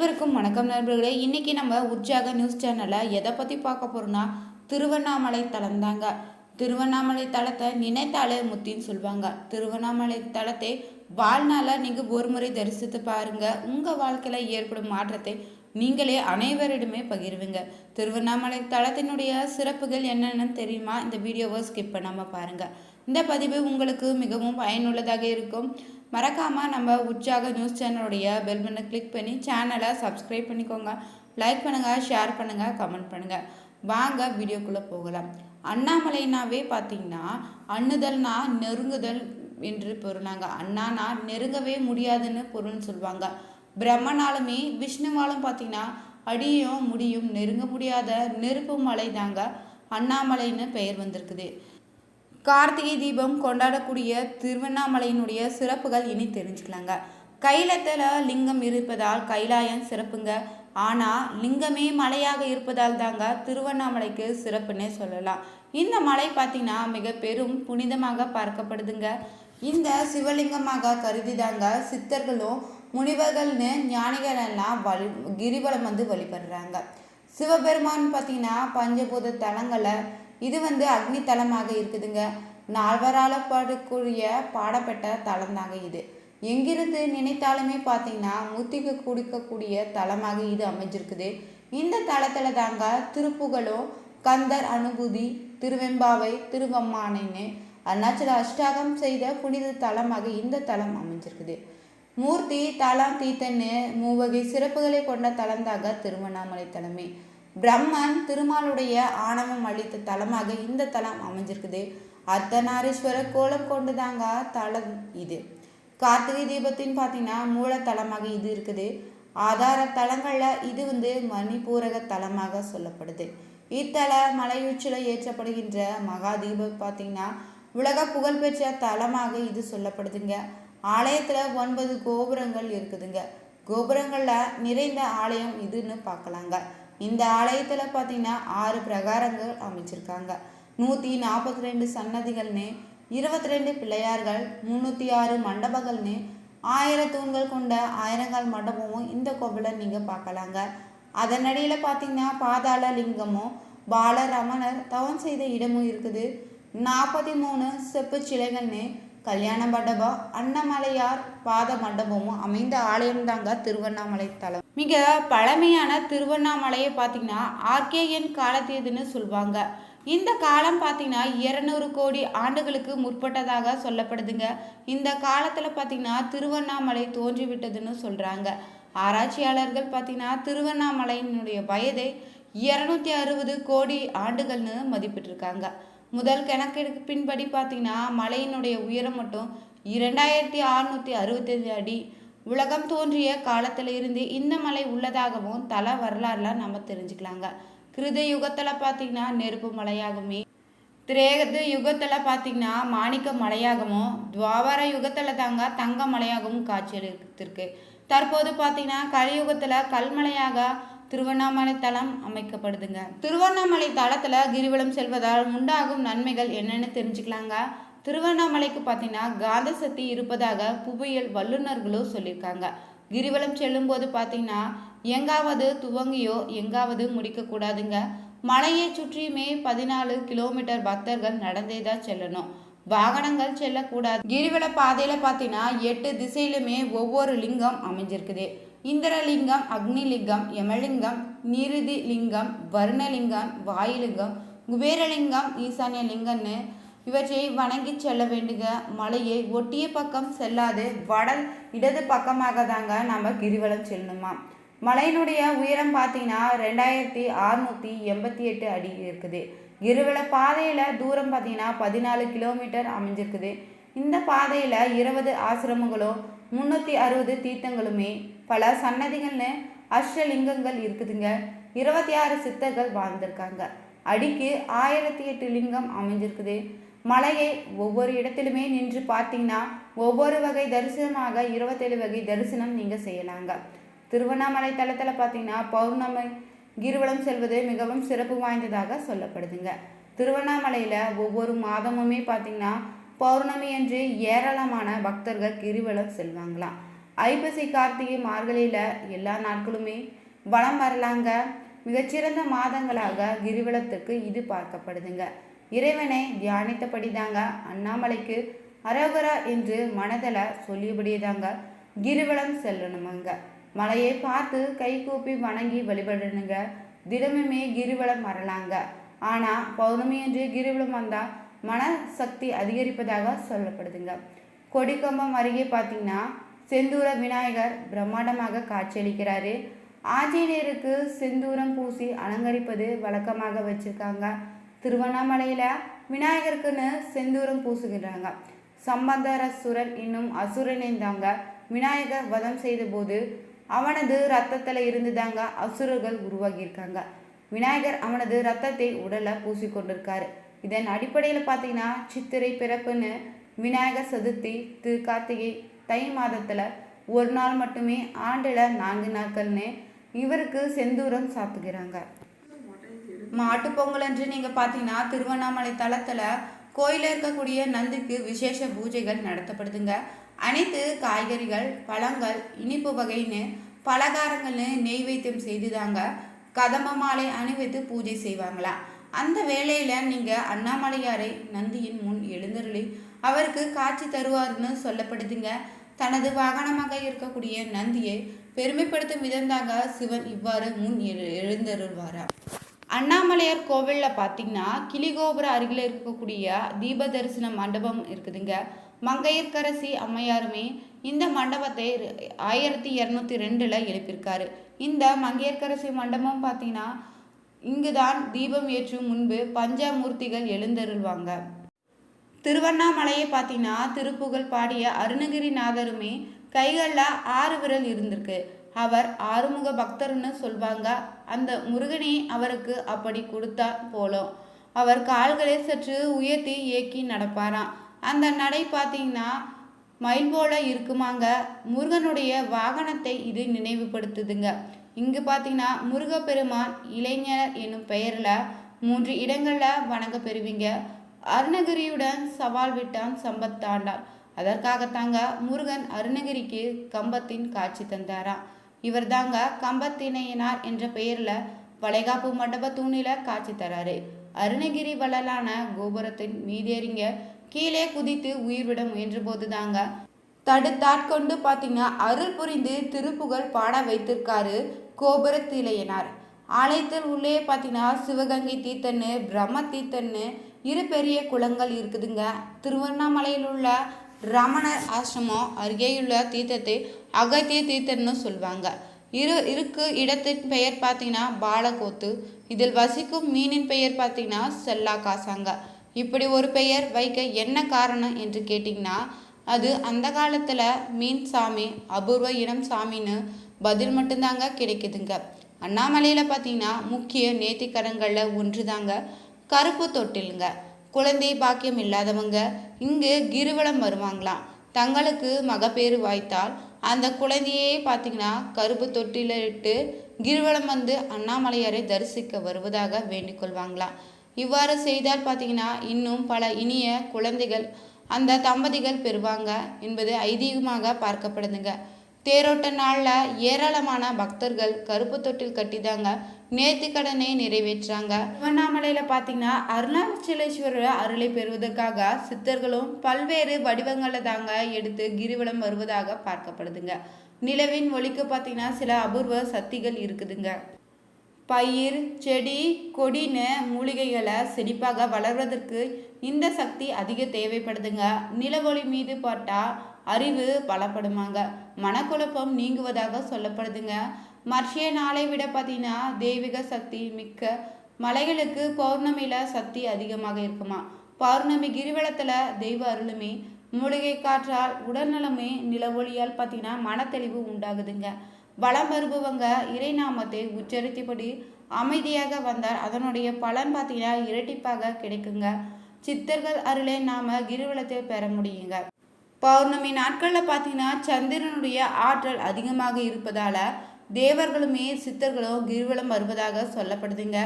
அனைவருக்கும் வணக்கம் நண்பர்களே. இன்றைக்கி நம்ம உற்சாக நியூஸ் சேனலில் எதை பற்றி பார்க்க போகிறோன்னா திருவண்ணாமலை தலம் தாங்க. திருவண்ணாமலை தலத்தை நினைத்தாலே முத்தின்னு சொல்லுவாங்க திருவண்ணாமலை தலத்தை வாழ்நாளாக நீங்கள் ஒரு முறை தரிசித்து பாருங்கள் உங்கள் வாழ்க்கையில் ஏற்படும் மாற்றத்தை நீங்களே அனைவரிடமே பகிர்வுங்க. திருவண்ணாமலை தலத்தினுடைய சிறப்புகள் என்னென்னு தெரியுமா? இந்த வீடியோவை ஸ்கிப் பண்ணாமல் பாருங்கள் இந்த பதிவு உங்களுக்கு மிகவும் பயனுள்ளதாக இருக்கும். மறக்காமல் நம்ம உற்சாக நியூஸ் சேனலுடைய பெல் பட்டனை கிளிக் பண்ணி சேனலை சப்ஸ்கிரைப் பண்ணிக்கோங்க. லைக் பண்ணுங்கள் ஷேர் பண்ணுங்கள் கமெண்ட் பண்ணுங்கள் வாங்க வீடியோக்குள்ளே போகலாம். அண்ணாமலைனாவே பார்த்தீங்கன்னா அண்ணுதல்னா நெருங்குதல் என்று பொருளாங்க. அண்ணானா நெருங்கவே முடியாதுன்னு பொருள்னு சொல்லுவாங்க பிரம்மனாலுமே விஷ்ணுவாலும் பார்த்தீங்கன்னா அடியும் முடியும் நெருங்க முடியாத நெருப்பு மலை தாங்க அண்ணாமலைன்னு பெயர் வந்திருக்குது. கார்த்திகை தீபம் கொண்டாடக்கூடிய திருவண்ணாமலையினுடைய சிறப்புகள் இனி தெரிஞ்சுக்கலாங்க. கைலத்தில் லிங்கம் இருப்பதால் கைலாயம் சிறப்புங்க. ஆனால் லிங்கமே மலையாக இருப்பதால் தாங்க திருவண்ணாமலைக்கு சிறப்புன்னே சொல்லலாம். இந்த மலை பார்த்திங்கன்னா மிக பெரும் புனிதமாக பார்க்கப்படுதுங்க. இந்த சிவலிங்கமாக கருதிதாங்க சித்தர்களும் முனிவர்கள்னு ஞானிகள் எல்லாம் வழி கிரிவலம் வந்து வழிபடுறாங்க. சிவபெருமான் பார்த்தீங்கன்னா பஞ்சபூத தலங்களை இது வந்து அக்னி தலமாக இருக்குதுங்க. நால்வரால் பாடக்கூடிய பாடப்பட்ட தலம் தாங்க இது. எங்கிருந்து நினைத்தாலுமே பார்த்தீங்கன்னா முத்திக்கு குடிக்கக்கூடிய தலமாக இது அமைஞ்சிருக்குது. இந்த தலத்தில் தாங்க திருப்புகழும் கந்தர் அனுபூதி திருவெம்பாவை திருவம்மானைன்னு அருணாச்சல அஷ்டாகம் செய்த புனித தலமாக இந்த தலம் அமைஞ்சிருக்குது. மூர்த்தி தலம் தீத்தன்னு மூவகை சிறப்புகளை கொண்ட தலம் தாங்க திருவண்ணாமலை தலமே. பிரம்மன் திருமாலுடைய ஆணவம் அளித்த தலமாக இந்த தலம் அமைஞ்சிருக்குது. அர்த்தநாரீஸ்வர கோலம் கொண்டுதாங்க தலம் இது. கார்த்திகை தீபத்தின் பார்த்தீங்கன்னா மூலத்தலமாக இது இருக்குது. ஆதார தலங்களில் இது வந்து மணிப்பூரக தலமாக சொல்லப்படுது. இத்தல மலையுச்சில் ஏற்றப்படுகின்ற மகா தீபம் பார்த்தீங்கன்னா உலக புகழ்பெற்ற தலமாக இது சொல்லப்படுதுங்க. ஆலயத்தில் ஒன்பது கோபுரங்கள் இருக்குதுங்க. கோபுரங்களில் நிறைந்த ஆலயம் இதுன்னு பார்க்கலாங்க இந்த ஆலயத்தில் பார்த்தீங்கன்னா ஆறு பிரகாரங்கள் அமைச்சிருக்காங்க. நூற்றி நாற்பத்தி ரெண்டு சன்னதிகள்னு இருபத்தி ரெண்டு பிள்ளையார்கள் முந்நூற்றி ஆறு மண்டபங்கள்னு ஆயிரம் தூண்கள் கொண்ட ஆயிரங்கால் மண்டபமும் இந்த கோவிலில் நீங்கள் பார்க்கலாங்க. அதனடியில் பார்த்தீங்கன்னா பாதாள லிங்கமும் பாலரமணர் தவம் செய்த இடமும் இருக்குது. நாற்பத்தி மூணு செப்பு சிலைகள்னு கல்யாண மண்டபம் அன்னமலையார் பாத மண்டபமும் அமைந்த ஆலயம்தாங்க திருவண்ணாமலை தலம். மிக பழமையான திருவண்ணாமலையை பார்த்தீங்கன்னா ஆர்கேஎன் காலத்தியதுன்னு சொல்லுவாங்க. இந்த காலம் பார்த்தீங்கன்னா இருநூறு கோடி ஆண்டுகளுக்கு முற்பட்டதாக சொல்லப்படுதுங்க. இந்த காலத்தில் பார்த்தீங்கன்னா திருவண்ணாமலை தோன்றிவிட்டதுன்னு சொல்கிறாங்க ஆராய்ச்சியாளர்கள் பார்த்தீங்கன்னா திருவண்ணாமலையினுடைய வயதை இரநூத்தி அறுபது கோடி ஆண்டுகள்னு மதிப்பிட்டிருக்காங்க. முதல் கணக்கெடுப்பின்படி பார்த்தீங்கன்னா மலையினுடைய உயரம் மட்டும் இரண்டாயிரத்தி அறுநூற்றி அறுபத்தஞ்சு அடி. உலகம் தோன்றிய காலத்தில் இருந்து இந்த மலை உள்ளதாகவும் தல வரலாறுலாம் நம்ம தெரிஞ்சுக்கலாங்க. கிருத யுகத்தில் பார்த்தீங்கன்னா நெருப்பு மலையாகவுமே திரேகது யுகத்தில் பார்த்தீங்கன்னா மாணிக்க மலையாகவும் துவாபர யுகத்தில் தாங்க தங்க மலையாகவும் காட்சியளித்திருக்கு. தற்போது பார்த்தீங்கன்னா கலியுகத்தில் கல்மலையாக திருவண்ணாமலை தலம் அமைக்கப்படுதுங்க. திருவண்ணாமலை தளத்தில் கிரிவலம் செல்வதால் உண்டாகும் நன்மைகள் என்னென்னு தெரிஞ்சுக்கலாங்க. திருவண்ணாமலைக்கு பார்த்தீங்கன்னா காந்த சக்தி இருப்பதாக புவியியல் வல்லுநர்களும் சொல்லியிருக்காங்க. கிரிவலம் செல்லும்போது பார்த்தீங்கன்னா எங்காவது துவங்கியோ எங்காவது முடிக்கக்கூடாதுங்க மலையை சுற்றியுமே பதினாலு கிலோமீட்டர் பக்தர்கள் நடந்தே தான் செல்லணும். வாகனங்கள் செல்லக்கூடாது. கிரிவல பாதையில் பார்த்தீங்கன்னா எட்டு திசையிலுமே ஒவ்வொரு லிங்கம் அமைஞ்சிருக்குது. இந்திரலிங்கம் அக்னிலிங்கம் யமலிங்கம் நீருதி லிங்கம் வருணலிங்கம் வாயுலிங்கம் குபேரலிங்கம் ஈசான்ய லிங்கம்னு இவற்றை வணங்கி செல்ல வேண்டுங்க மலையை ஒட்டிய பக்கம் செல்லாது வடல் இடது பக்கமாக தாங்க நம்ம கிரிவலம் செல்லணுமா மலையினுடைய உயரம் பார்த்தீங்கன்னா ரெண்டாயிரத்தி அறுநூற்றி எண்பத்தி எட்டு அடி இருக்குது. கிரிவல பாதையில் தூரம் பார்த்தீங்கன்னா பதினாலு கிலோமீட்டர் அமைஞ்சிருக்குது. இந்த பாதையில் இருபது ஆசிரமங்களும் முந்நூற்றி அறுபது தீர்த்தங்களுமே பல சன்னதிகள்னு அஷ்டலிங்கங்கள் இருக்குதுங்க. இருபத்தி ஆறு சித்தர்கள் வாழ்ந்திருக்காங்க. அடிக்கு ஆயிரத்தி எட்டு லிங்கம் அமைஞ்சிருக்குது. மலையை ஒவ்வொரு இடத்திலுமே நின்று பார்த்தீங்கன்னா ஒவ்வொரு வகை தரிசனமாக இருபத்தேழு வகை தரிசனம் நீங்கள் செய்யலாங்க. திருவண்ணாமலை தளத்தில் பார்த்தீங்கன்னா பௌர்ணமி கிரிவலம் செல்வது மிகவும் சிறப்பு வாய்ந்ததாக சொல்லப்படுதுங்க. திருவண்ணாமலையில் ஒவ்வொரு மாதமுமே பார்த்தீங்கன்னா பௌர்ணமி என்று ஏராளமான பக்தர்கள் கிரிவலம் செல்வாங்களாம். ஐப்பசி கார்த்திகை மார்கழியில் எல்லா நாட்களுமே வளம் வரலாங்க. மிகச்சிறந்த மாதங்களாக கிரிவலத்துக்கு இது பார்க்கப்படுதுங்க. இறைவனை தியானித்தபடி தாங்க அண்ணாமலைக்கு அரோகரா என்று மனதில் சொல்லியபடியே தாங்க கிரிவலம் செல்லணுமுங்க. மலையை பார்த்து கை கூப்பி வணங்கி வழிபடணுங்க. தினமுமே கிரிவலம் வரலாங்க. ஆனால் பௌர்ணமி என்று கிரிவலம் வந்தால் மன சக்தி அதிகரிப்பதாக சொல்லப்படுதுங்க. கொடிக்கம்பம் அருகே பார்த்தீங்கன்னா செந்தூர விநாயகர் பிரம்மாண்டமாக காட்சியளிக்கிறாரு. ஆஞ்சநேயருக்கு செந்தூரம் பூசி அலங்கரிப்பது வழக்கமாக வச்சுருக்காங்க. திருவண்ணாமலையில் விநாயகருக்குன்னு செந்தூரம் பூசுகின்றாங்க சம்பந்தரசுரன் இன்னும் அசுரனை தாங்க விநாயகர் வதம் செய்தபோது அவனது ரத்தத்தில் இருந்து தாங்க அசுரர்கள் உருவாகியிருக்காங்க. விநாயகர் அவனது ரத்தத்தை உடலில் பூசி கொண்டிருக்காரு இதன் அடிப்படையில் பார்த்தீங்கன்னா சித்திரை பிறப்புன்னு விநாயகர் சதுர்த்தி திரு கார்த்திகை தை மாதத்தில் ஒரு நாள் மட்டுமே ஆண்டில் நான்கு நாட்கள்னு இவருக்கு செந்தூரம் சாத்துகிறாங்க. மாட்டுப்பொங்கல் பொங்கல் நீங்கள் பார்த்தீங்கன்னா திருவண்ணாமலை தளத்தில் கோயிலில் இருக்கக்கூடிய நந்திக்கு விசேஷ பூஜைகள் நடத்தப்படுதுங்க. அனைத்து காய்கறிகள் பழங்கள் இனிப்பு வகைன்னு பலகாரங்கள்னு நெய்வேத்தியம் செய்துதாங்க கதம்ப மாலை அணிவித்து பூஜை செய்வாங்களா? அந்த வேளையில் நீங்கள் அண்ணாமலையாரை நந்தியின் முன் எழுந்தருளி அவருக்கு காட்சி தருவார்னு சொல்லப்படுதுங்க. தனது வாகனமாக இருக்கக்கூடிய நந்தியை பெருமைப்படுத்தும் விதந்தாக சிவன் இவ்வாறு முன் எழு எழுந்தருள்வாரா? அண்ணாமலையார் கோவிலில் பார்த்தீங்கன்னா கிளிகோபுர அருகில் இருக்கக்கூடிய தீப தரிசன மண்டபம் இருக்குதுங்க. மங்கையர்க்கரசி அம்மையாருமே இந்த மண்டபத்தை ஆயிரத்தி இரநூத்தி ரெண்டில் எழுப்பியிருக்காரு. இந்த மங்கையர்க்கரசி மண்டபம் பார்த்தீங்கன்னா இங்குதான் தீபம் ஏற்றும் முன்பு பஞ்சாமூர்த்திகள் எழுந்தருள்வாங்க. திருவண்ணாமலையை பார்த்தீங்கன்னா திருப்புகழ் பாடிய அருணகிரிநாதருமே கைகளில் ஆறு விரல் இருந்திருக்கு. அவர் ஆறுமுக பக்தர்னு சொல்வாங்க. அந்த முருகனே அவருக்கு அப்படி கொடுத்தா போலும். அவர் கால்களை சற்று உயர்த்தி இயக்கி நடப்பாராம். அந்த நடை பார்த்தீங்கன்னா மயில் போல இருக்குமாங்க. முருகனுடைய வாகனத்தை இது நினைவுபடுத்துதுங்க. இங்கு பார்த்தீங்கன்னா முருகப்பெருமான் இளைஞர் என்னும் பெயரில் மூன்று இடங்களில் வணங்க பெறுவீங்க. அருணகிரியுடன் சவால் விட்டான் சம்பத்தாண்டார் அதற்காகத்தாங்க முருகன் அருணகிரிக்கு கம்பத்தின் காட்சி தந்தாராம் இவர் தாங்க கம்பத்தினையினார் என்ற பெயரில் வளைகாப்பு மண்டப தூணில காட்சி தராரு. அருணகிரி வள்ளலான கோபுரத்தின் மீதேறிங்க கீழே குதித்து உயிர் விட முயன்ற போது தாங்க தடுத்தாட்கொண்டு பார்த்தீங்கன்னா அருள் புரிந்து திருப்புகழ் பாட வைத்திருக்காரு கோபுரத்திலையனார் ஆலயத்தில் உள்ளே பார்த்தீங்கன்னா சிவகங்கை தீர்த்தன்னு பிரம்ம தீர்த்தன்னு இரு பெரிய குளங்கள் இருக்குதுங்க. திருவண்ணாமலையில் உள்ள ரமணர் ஆசிரமம் அருகேயுள்ள தீர்த்தத்தை அகத்திய தீர்த்தம்னு சொல்லுவாங்க இரு இருக்கு இடத்தின் பெயர் பார்த்தீங்கன்னா பாலகோத்து. இதில் வசிக்கும் மீனின் பெயர் பார்த்தீங்கன்னா செல்லா காசாங்க இப்படி ஒரு பெயர் வைக்க என்ன காரணம் என்று கேட்டிங்கன்னா அது அந்த காலத்தில் மீன் சாமி அபூர்வ இனம் சாமின்னு பதில் மட்டும்தாங்க கிடைக்குதுங்க. அண்ணாமலையில் பார்த்தீங்கன்னா முக்கிய நேர்த்திக்கடங்களில் ஒன்று தாங்க கருப்பு தொட்டிலுங்க. குழந்தை பாக்கியம் இல்லாதவங்க இங்கு கிருவலம் வருவாங்களாம். தங்களுக்கு மகப்பேறு வாய்த்தால் அந்த குழந்தையே பார்த்தீங்கன்னா கருப்பு தொட்டில இட்டு கிருவலம் வந்து அண்ணாமலையாரை தரிசிக்க வருவதாக வேண்டிக் கொள்வாங்களாம். இவ்வாறு செய்தால் பார்த்தீங்கன்னா இன்னும் பல இனிய குழந்தைகள் அந்த தம்பதிகள் பெறுவாங்க என்பது ஐதீகமாக பார்க்கப்படுதுங்க. தேரோட்ட நாளில் ஏராளமான பக்தர்கள் கருப்பு தொட்டில் கட்டிதாங்க. நேர்த்தி கடனை நிறைவேற்றாங்க. திருவண்ணாமலையில் பார்த்தீங்கன்னா அருணாச்சலேஸ்வரர் அருளை பெறுவதற்காக சித்தர்களும் பல்வேறு வடிவங்களை தாங்க எடுத்து கிரிவலம் வருவதாக பார்க்கப்படுதுங்க. நிலவின் ஒளிக்கு பார்த்தீங்கன்னா சில அபூர்வ சக்திகள் இருக்குதுங்க. பயிர் செடி கொடின்னு மூலிகைகளை செழிப்பாக வளர்வதற்கு இந்த சக்தி அதிக தேவைப்படுதுங்க. நிலவொளி மீது பட்டால் அறிவு பலப்படுமாங்க. மனக்குழப்பம் நீங்குவதாக சொல்லப்படுதுங்க. மற்ற நாளை விட பார்த்தீங்கன்னா தெய்வீக சக்தி மிக்க மலைகளுக்கு பௌர்ணமியில் சக்தி அதிகமாக இருக்குமா. பௌர்ணமி கிரிவலத்தில் தெய்வ அருளுமே மூலிகை காற்றால் உடல்நலமே நிலவொளியால் பார்த்தீங்கன்னா மனத்தெளிவு உண்டாகுதுங்க. வளம் வருபவங்க இறைநாமத்தை உச்சரித்தபடி அமைதியாக வந்தால் அதனுடைய பலன் பார்த்தீங்கன்னா இரட்டிப்பாக கிடைக்குங்க. சித்தர்கள் அருளை நாம கிரிவலத்தை பெற முடியுங்க. பௌர்ணமி நாட்களில் பார்த்தீங்கன்னா சந்திரனுடைய ஆற்றல் அதிகமாக இருப்பதால் தேவர்களுமே சித்தர்களும் கிரிவலம் வருவதாக சொல்லப்படுதுங்க.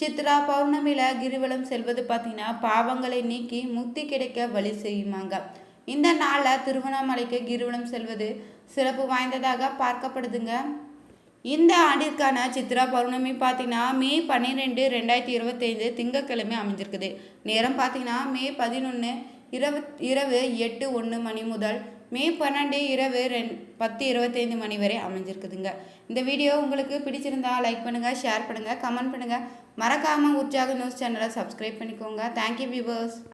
சித்ரா பௌர்ணமியில் கிரிவலம் செல்வது பார்த்தீங்கன்னா பாவங்களை நீக்கி முக்தி கிடைக்க வழி செய்யுமாங்க. இந்த நாளில் திருவண்ணாமலைக்கு கிரிவலம் செல்வது சிறப்பு வாய்ந்ததாக பார்க்கப்படுதுங்க. இந்த ஆண்டிற்கான சித்ரா பௌர்ணமி பார்த்தீங்கன்னா மே பன்னிரெண்டு ரெண்டாயிரத்தி இருபத்தைந்து திங்கட்கிழமை அமைஞ்சிருக்குது. நேரம் பார்த்தீங்கன்னா மே பதினொன்று இரவு இரவு எட்டு ஒன்று மணி முதல் மே பன்னெண்டு இரவு ரெண் பத்து இருபத்தைந்து மணி வரை அமைஞ்சிருக்குதுங்க. இந்த வீடியோ உங்களுக்கு பிடிச்சிருந்தா லைக் பண்ணுங்கள் ஷேர் பண்ணுங்கள் கமெண்ட் பண்ணுங்கள் மறக்காமல் உற்சாக நியூஸ் சேனலை சப்ஸ்கிரைப் பண்ணிக்கோங்க. Thank you viewers